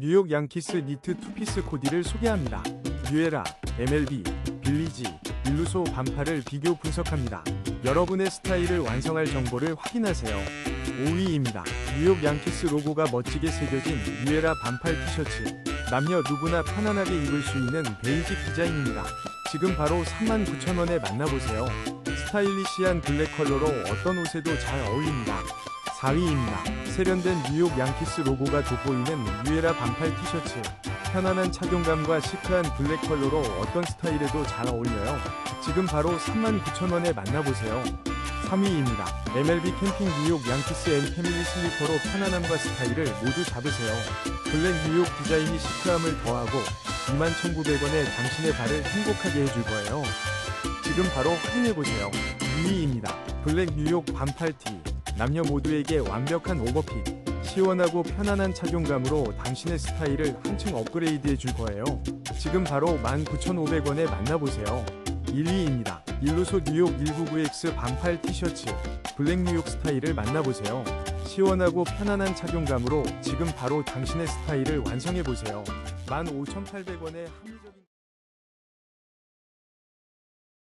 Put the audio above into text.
뉴욕 양키스 니트 투피스 코디를 소개합니다. 뉴에라, MLB, 빌리지, 일루소 반팔을 비교 분석합니다. 여러분의 스타일을 완성할 정보를 확인하세요. 5위입니다. 뉴욕 양키스 로고가 멋지게 새겨진 뉴에라 반팔 티셔츠. 남녀 누구나 편안하게 입을 수 있는 베이직 디자인입니다. 지금 바로 39,000원에 만나보세요. 스타일리시한 블랙 컬러로 어떤 옷에도 잘 어울립니다. 4위입니다. 세련된 뉴욕 양키스 로고가 돋보이는 뉴에라 반팔 티셔츠. 편안한 착용감과 시크한 블랙 컬러로 어떤 스타일에도 잘 어울려요. 지금 바로 39,000원에 만나보세요. 3위입니다. MLB 캠핑 뉴욕 양키스 앤 패밀리 슬리퍼로 편안함과 스타일을 모두 잡으세요. 블랙 뉴욕 디자인이 시크함을 더하고 21,900원에 당신의 발을 행복하게 해줄 거예요. 지금 바로 확인해보세요. 2위입니다. 블랙 뉴욕 반팔티. 남녀 모두에게 완벽한 오버핏. 시원하고 편안한 착용감으로 당신의 스타일을 한층 업그레이드 해 줄 거예요. 지금 바로 19,500원에 만나보세요. 1위입니다. 일루소 뉴욕 199X 반팔 티셔츠. 블랙 뉴욕 스타일을 만나보세요. 시원하고 편안한 착용감으로 지금 바로 당신의 스타일을 완성해보세요. 15,800원의 합리적인